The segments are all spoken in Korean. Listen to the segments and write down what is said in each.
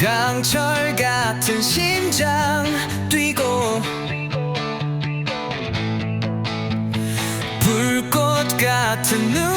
강철 같은 심장 뛰고 불꽃 같은 눈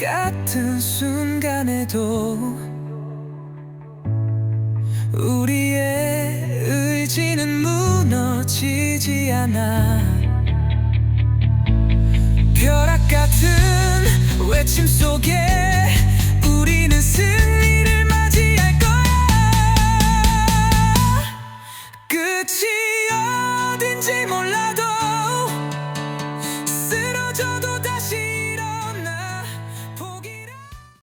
같은 순간에도 우리의 의지는 무너지지 않아. 벼락 같은 외침 속에 우리는 승리를 맞이할 거야. 끝이 어딘지 몰라도 쓰러져도